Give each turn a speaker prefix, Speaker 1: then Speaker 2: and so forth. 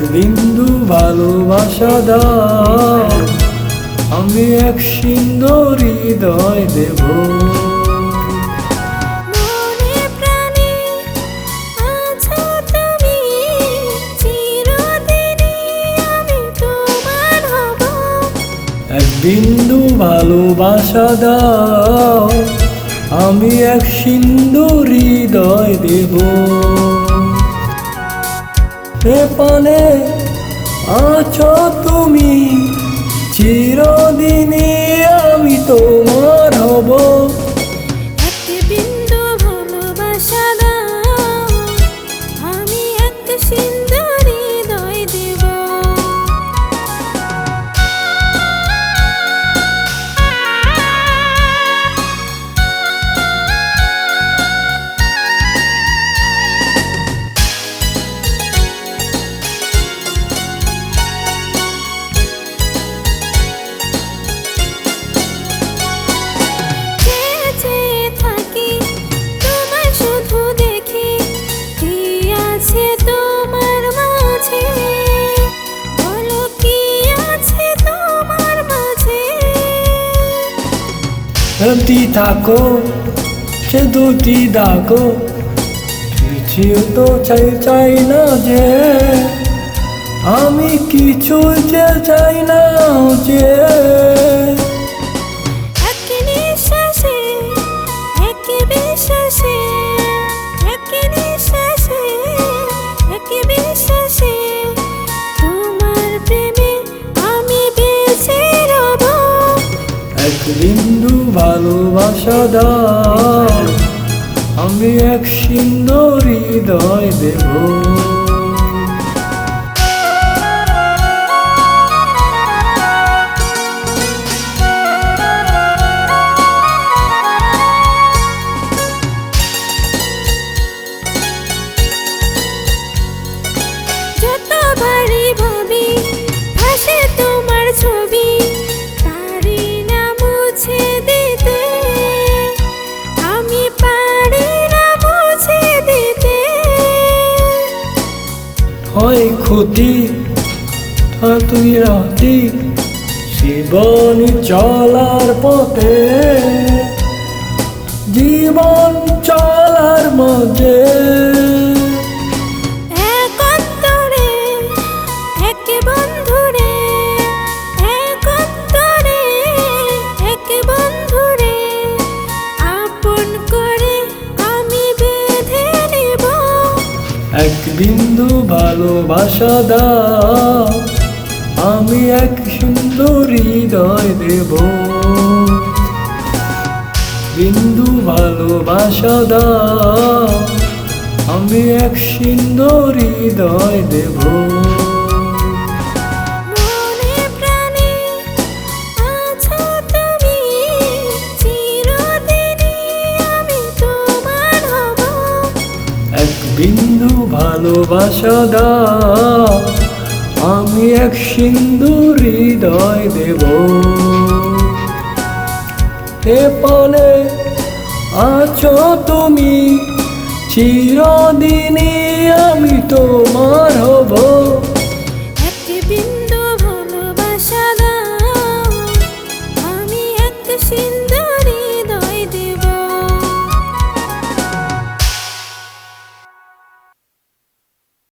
Speaker 1: বিন্দু ভালোবাসা দাও। আমি এক সুন্দর হৃদয় দেব। এক বিন্দু ভালোবাসা দাও। আমি এক সুন্দর হৃদয় দেব। এ পানে আছো তুমি চিরদিনই আমি তোমার হব। এমতি থাকো সে দুটি ডাকো কিছু তো চাই চাই না যে আমি কিছু যে চাই না যে
Speaker 2: এক
Speaker 1: ভালোবাসা দাও। আমি এক সুন্দর হৃদয় দেব। হয় ক্ষতি। তুই রাতি জীবন চলার পথে। জীবন চলার
Speaker 2: এক
Speaker 1: বিন্দু ভালোবাসা দাও। আমি এক সুন্দর হৃদয় দেব। বিন্দু ভালোবাসা দাও। আমি এক সুন্দর হৃদয় দেব। বিন্দু ভালোবাসা দা আমি এক সিন্দুর হৃদয় দেব। এ পানে আছো তুমি, চিরদিনই আমি হব